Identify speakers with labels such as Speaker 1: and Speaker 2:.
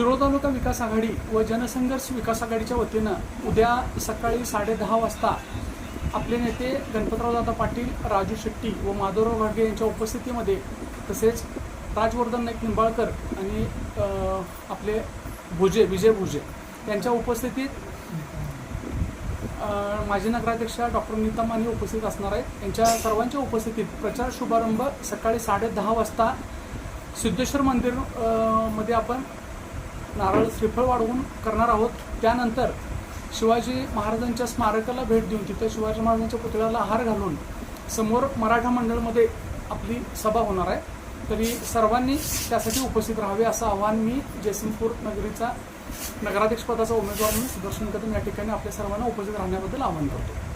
Speaker 1: शिरोळ तालुका विकास आघाडी व जनसंघर्ष विकास आघाडीच्या वतीनं उद्या सकाळी साडेदहा वाजता आपले नेते गणपतराव दादा पाटील राजू शेट्टी व माधवराव घाडगे यांच्या उपस्थितीमध्ये तसेच राजवर्धन नाईक निंबाळकर आणि आपले भुजे विजय भुजे यांच्या उपस्थितीत माजी नगराध्यक्षा डॉक्टर नीता माने उपस्थित असणार आहेत. यांच्या सर्वांच्या उपस्थितीत प्रचार शुभारंभ सकाळी साडेदहा वाजता सिद्धेश्वर मंदिरमध्ये आपण नारळ श्रीफळ वाढवून करणार आहोत. त्यानंतर शिवाजी महाराजांच्या स्मारकाला भेट देऊन तिथे शिवाजी महाराजांच्या पुतळ्याला हार घालून समोर मराठा मंडळमध्ये आपली सभा होणार आहे. तरी सर्वांनी त्यासाठी उपस्थित राहावे असं आव्हान मी जयसिंगपूर नगरीचा नगराध्यक्षपदाचा उमेदवार म्हणून सुदर्शन कदम या ठिकाणी आपल्या सर्वांना उपस्थित राहण्याबद्दल आवाहन करतो.